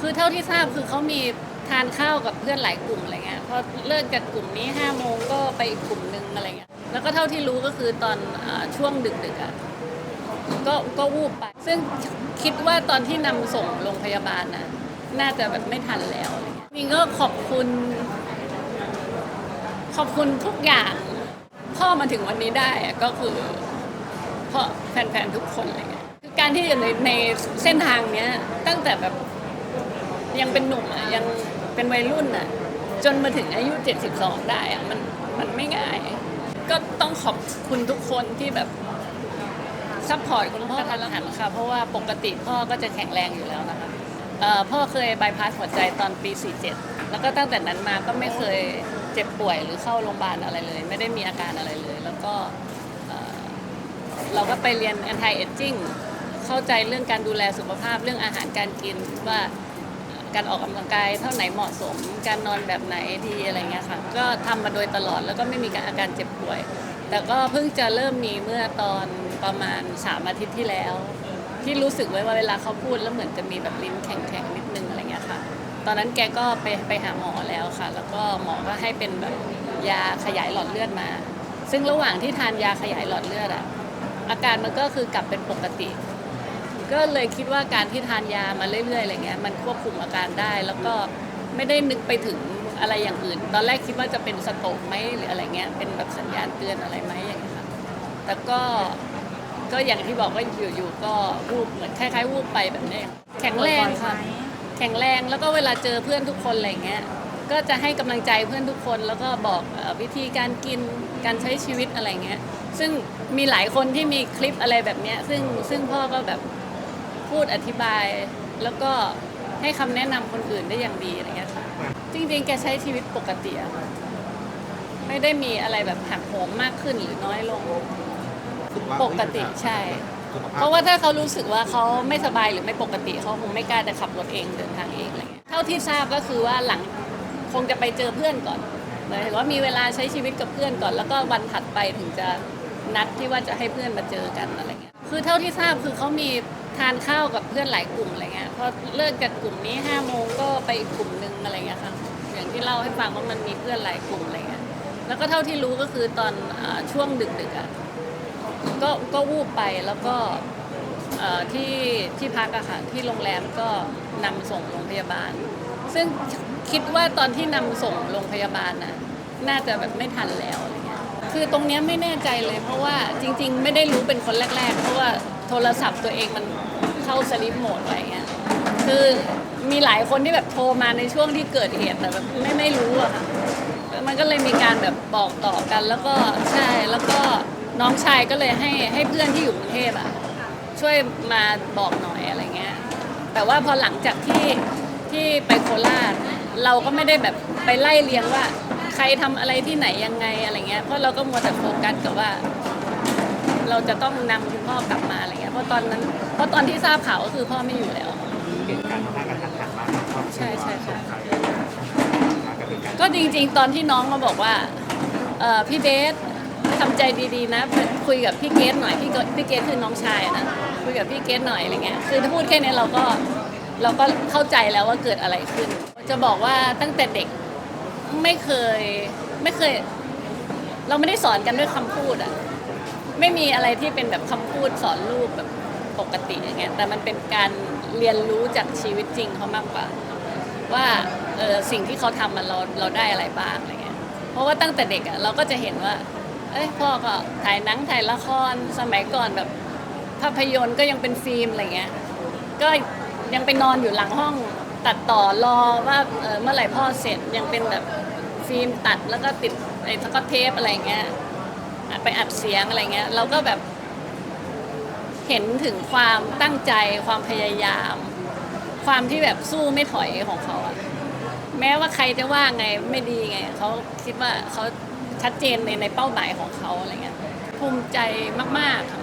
คือเท่าที่ทราบคือเขามีทานข้าวกับเพื่อนหลายกลุ่มอะไรเงี้ยพอเลิกจากกลุ่มนี้ห้าโมงก็ไปอีกกลุ่มนึงอะไรเงี้ยแล้วก็เท่าที่รู้ก็คือตอนอช่วงดึกๆอะก็ก็วูบไป ซึ่งคิดว่าตอนที่นำส่งโรงพยาบาลน่ะน่าจะแบบไม่ทันแล้วอะไรเงี้ยนี่ก็ขอบคุณ ขอบคุณทุกอย่างพ่อมาถึงวันนี้ได้ก็คือเพราะแฟนๆทุกคนอะไรเงี้ยคือการที่อยู่ในในเส้นทางเนี้ยตั้งแต่แบบ ยังเป็นหนุ่มอะยังเป็นวัยรุ่นอะ จนมาถึงอายุ 72 ได้อะมันมันไม่ง่าย ก็ต้องขอบคุณทุกคนที่แบบซัพพอร์ตคุณพ่อทันหันค่ะเพราะว่าปกติพ่อก็จะแข็งแรงอยู่แล้วนะคะพ่อเคยบายพาสหัวใจตอนปี 47 แล้วก็ตั้งแต่นั้นมาก็ไม่เคยเจ็บป่วยหรือเข้าโรงพยาบาลอะไรเลย ไม่ได้มีอาการอะไรเลย แล้วก็เอ่อเราก็ไปเรียน anti aging เข้าใจเรื่องการดูแลสุขภาพเรื่องอาหารการกินว่า การออกกำลังกายเท่าไหนเหมาะสม การนอนแบบไหนดีอะไรเงี้ยค่ะ ก็ทำมาโดยตลอดแล้วก็ไม่มีอาการเจ็บป่วย แต่ก็เพิ่งจะเริ่มมีเมื่อตอนประมาณ3อาทิตย์ที่แล้ว ที่รู้สึกไว้ว่าเวลาเขาพูดแล้วเหมือนจะมีแบบลิ้นแข็งๆนิดนึงอะไรเงี้ยค่ะ ตอนนั้นแกก็ไปไปหาหมอแล้วค่ะ แล้วก็หมอก็ให้เป็นแบบยาขยายหลอดเลือดมา ซึ่งระหว่างที่ทานยาขยายหลอดเลือดอะอาการมันก็คือกลับเป็นปกติ ก็เลยคิดว่าการที่ทานยามาเรื่อยๆอะไรเงี้ยมันควบคุมอาการได้ แล้วก็ไม่ได้นึกไปถึงอะไรอย่างอื่น ตอนแรกคิดว่าจะเป็นสโตรกไหมหรืออะไรเงี้ยเป็นแบบสัญญาณเตือนอะไรไหมอย่างเงี้ยค่ะแต่ก็ก็อย่างที่บอกว่าอยู่ๆก็วูบเหมือนคล้ายๆวูบไปแบบนี้แข็งแรงค่ะแข็งแรงแล้วก็เวลาเจอเพื่อนทุกคนอะไรเงี้ยก็จะให้กำลังใจเพื่อนทุกคนแล้วก็บอกวิธีการกินการใช้ชีวิตอะไรเงี้ย ซึ่งมีหลายคนที่มีคลิปอะไรแบบเนี้ยซึ่งซึ่งพ่อก็แบบ พูดอธิบาย แล้วก็ให้คำแนะนำคนอื่นได้อย่างดีอะไรเงี้ยค่ะจริงๆ แกใช้ชีวิตปกติอะค่ะไม่ได้มีอะไรแบบหักโหมมากขึ้นหรือน้อยลงปกติใช่เพราะว่าถ้าเขารู้สึกว่าเขาไม่สบายหรือไม่ปกติเขาคงไม่กล้าจะขับรถเองเดินทางเองอะไรเงี้ยเท่าที่ทราบก็คือว่าหลังคงจะไปเจอเพื่อนก่อนหมายถึงว่ามีเวลาใช้ชีวิตกับเพื่อนก่อน แล้วก็วันถัดไปถึงจะนัดที่ว่าจะให้เพื่อนมาเจอกันอะไรเงี้ยคือเท่าที่ทราบคือเขามี ทานข้าวกับเพื่อนหลายกลุ่มอะไรเงี้ยพอเลิกจากกลุ่มนี้ห้าโมงก็ไปอีกกลุ่มนึงอะไรเงี้ยค่ะอย่างที่เล่าให้ฟังว่ามันมีเพื่อนหลายกลุ่มอะไรเงี้ยแล้วก็เท่าที่รู้ก็คือตอนอช่วงดึกๆอะก็ก็วูบไปแล้วก็ที่ที่พักอะค่ะที่โรงแรมก็นำส่งโรงพยาบาล ซึ่งคิดว่าตอนที่นำส่งโรงพยาบาลน่ะน่าจะแบบไม่ทันแล้วเคือตรงเนี้ยไม่แน่ใจเลย เพราะว่าจริง ๆ ไม่ได้รู้เป็นคนแรก ๆ เพราะว่าโทรศัพท์ตัวเองมันเข้าสลิปโหมดอะไรเงี้ยคือมีหลายคนที่แบบโทรมาในช่วงที่เกิดเหตุแต่แบบไม่ไม่รู้อะค่ะมันก็เลยมีการแบบบอกต่อกันแล้วก็ใช่แล้วก็น้องชายก็เลยให้ให้เพื่อนที่อยู่กรุงเทพอะช่วยมาบอกหน่อยอะไรเงี้ยแต่ว่าพอหลังจากที่ที่ไปโคราชเราก็ไม่ได้แบบไปไล่เรียงว่า รทำอะไรที่ไหนยังไงอะไรเงี้ยเพราะเราก็มัวแต่โฟกัสกับว่า เราจะต้องนำคุณพ่อกลับมาอะไรเงี้ยเพราะตอนนั้นเพราะตอนที่ทราบข่าวก็คือพ่อไม่อยู่แล้ว เหตุการณ์ค่อนข้างกระทันหันมากครอบครัวใช่ใช่ใช่มากับเหตุการณ์ก็จริงๆ ตอนที่น้องมาบอกว่าเอ่อพี่เบสทำใจดีๆนะคุยกับพี่เกดหน่อยพี่เกดพี่เกดคือน้องชายอะนะคุยกับพี่เกดหน่อยอะไรเงี้ยคือถ้าพูดแค่นี้เราก็เราก็เข้าใจแล้วว่าเกิดอะไรขึ้น จะบอกว่าตั้งแต่เด็ก ไม่เคยไม่เคย เราไม่ได้สอนกันด้วยคำพูดอะไม่มีอะไรที่เป็นแบบคำพูดสอนลูกแบบปกติอย่างเงี้ยแต่มันเป็นการเรียนรู้จากชีวิตจริงเขามากกว่า ว่าเออสิ่งที่เขาทำมันเราเราได้อะไรบ้างอะไรเงี้ยเพราะว่าตั้งแต่เด็กอะเราก็จะเห็นว่า เอ้ยพ่อก็ถ่ายหนังถ่ายละครสมัยก่อนแบบ ภาพยนตร์ก็ยังเป็นฟิล์มอะไรเงี้ย ก็ยังไปนอนอยู่หลังห้อง ตัดต่อรอว่าเออเมื่อไหร่พ่อเสร็จยังเป็นแบบฟิล์มตัดแล้วก็ติดไอ้สกอตเทปอะไรเงี้ยไปอัดเสียงอะไรเงี้ยเราก็แบบ เห็นถึงความตั้งใจความพยายาม ความที่แบบสู้ไม่ถอยของเขาอะแม้ว่าใครจะว่าไงไม่ดีไงเขาคิดว่าเขาชัดเจนในในเป้าหมายของเขาอะไรเงี้ยภูมิใจมากๆค่ะ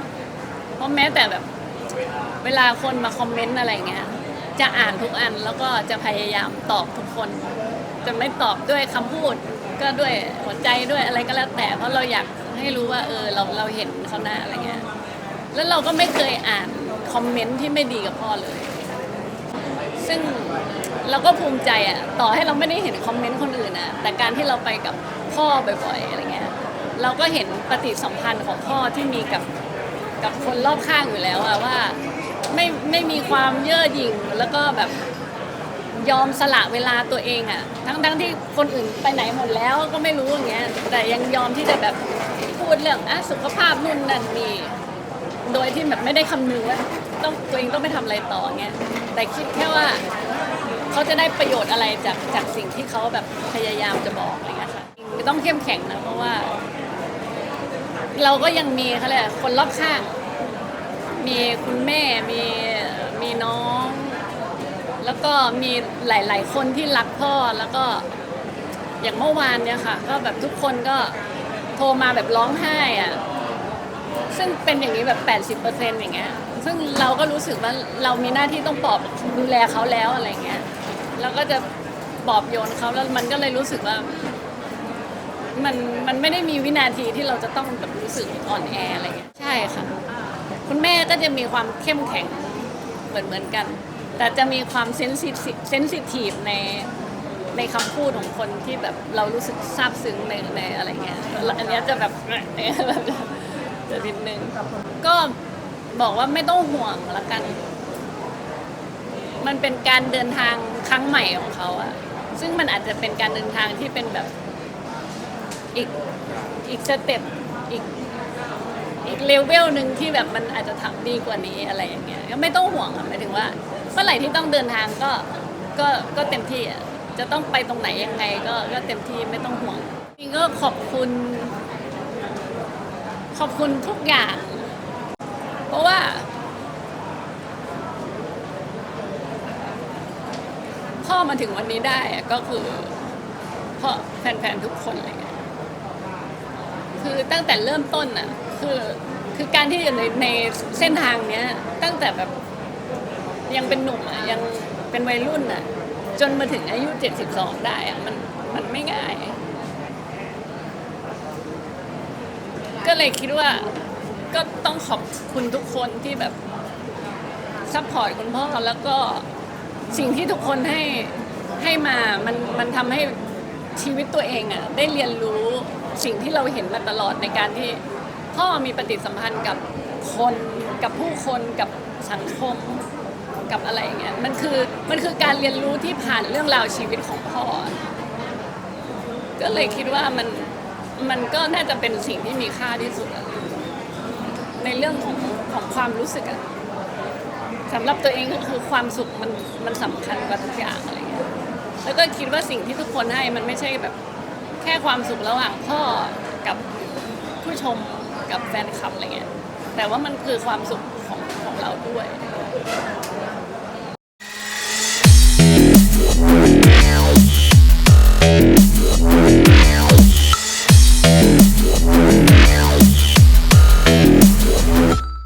เพราะแม้แต่แบบ เวลาคนมาคอมเมนต์อะไรเงี้ย จะอ่านทุกอันแล้วก็จะพยายามตอบทุกคน จะไม่ตอบด้วยคำพูด ก็ด้วยหัวใจด้วยอะไรก็แล้วแต่เพราะเราอยากให้รู้ว่าเออเราเราเห็นเขาหน้าอะไรเงี้ยแล้วเราก็ไม่เคยอ่านคอมเมนต์ที่ไม่ดีกับพ่อเลย ซึ่งเราก็ภูมิใจอะต่อให้เราไม่ได้เห็นคอมเมนต์คนอื่นนะแต่การที่เราไปกับพ่อบ่อยๆอะไรเงี้ยเราก็เห็นปฏิสัมพันธ์ของพ่อที่มีกับกับคนรอบข้างอยู่แล้วอะว่า ไม่ไม่มีความเย่อหยิ่งแล้วก็แบบยอมสละเวลาตัวเองอะทั้งทั้งที่คนอื่นไปไหนหมดแล้วก็ไม่รู้อย่างเงี้ยแต่ยังยอมที่จะแบบพูดเรื่องอะสุขภาพนู่นนั่นนี่โดยที่แบบไม่ได้คำนึงว่าต้องตัวเองต้องไปทำอะไรต่อเงี้ยแต่คิดแค่ว่าเขาจะได้ประโยชน์อะไรจากจากสิ่งที่เขาแบบพยายามจะบอกอะไรเงี้ยค่ะต้องเข้มแข็งนะเพราะว่า เราก็ยังมีเขาเรียกอะไรคนรอบข้าง มีคุณแม่มีมีน้อง แล้วก็มีหลาย ๆ คนที่รักพ่อแล้วก็อย่างเมื่อวานเนี่ยค่ะ ก็แบบทุกคนก็โทรมาแบบร้องไห้อะซึ่งเป็นอย่างนี้แบบ 80%อย่างเงี้ย ซึ่งเราก็รู้สึกว่าเรามีหน้าที่ต้องปลอบดูแลเขาแล้วอะไรเงี้ยแล้วก็จะปลอบโยนเขาแล้วมันก็เลยรู้สึกว่ามันมันไม่ได้มีวินาทีที่เราจะต้องแบบรู้สึกอ่อนแออะไรเงี้ยใช่ค่ะ คุณแม่ก็จะมีความเข้มแข็งเหมือนเหมือนกัน แต่จะมีความเซนซิทีฟเซนซิทีฟในในคำพูดของคนที่แบบเรารู้สึกซาบซึ้งในในอะไรเงี้ยอันนี้จะแบบแบบจะนิดนึงก็บอกว่าไม่ต้องห่วงละกัน มันเป็นการเดินทางครั้งใหม่ของเขาอะซึ่งมันอาจจะเป็นการเดินทางที่เป็นแบบอีกอีกสเต็ปอีก อีกเลเวลหนึ่งที่แบบมันอาจจะทำดีกว่านี้อะไรอย่างเงี้ยก็ไม่ต้องห่วงอะหมายถึงว่าเมื่อไหร่ที่ต้องเดินทางก็ก็ก็เต็มที่อะจะต้องไปตรงไหนยังไงก็ก็เต็มที่ไม่ต้องห่วงจริงก็ขอบคุณ ขอบคุณทุกอย่าง เพราะว่า พ่อมาถึงวันนี้ได้อะก็คือเพราะแฟนๆทุกคนเงี้ยคือตั้งแต่เริ่มต้นอะ คือคือการที่อยู่ในในเส้นทางเนี้ย ตั้งแต่แบบยังเป็นหนุ่มอะยังเป็นวัยรุ่นอะ จนมาถึงอายุ 72 ได้อะมันมันไม่ง่าย ก็เลยคิดว่าก็ต้องขอบคุณทุกคนที่แบบซัพพอร์ตคุณพ่อแล้วก็สิ่งที่ทุกคนให้ให้มามันมันทำให้ชีวิตตัวเองอะได้เรียนรู้สิ่งที่เราเห็นมาตลอดในการที่ พ่อมีปฏิสัมพันธ์กับคนกับผู้คนกับสังคมกับอะไรอย่างเงี้ยมันคือมันคือการเรียนรู้ที่ผ่านเรื่องราวชีวิตของพ่อ ก็เลยคิดว่ามันมันก็น่าจะเป็นสิ่งที่มีค่าที่สุดอะในเรื่องของของความรู้สึกอะสำหรับตัวเองก็คือความสุขมันมันสำคัญกว่าทุกอย่างอะไรเงี้ยแล้วก็คิดว่าสิ่งที่ทุกคนให้มันไม่ใช่แบบแค่ความสุขระหว่างพ่อกับผู้ชม กับแฟนคลับอะไรเงี้ยแต่ว่ามันคือความสุขของของเราด้วย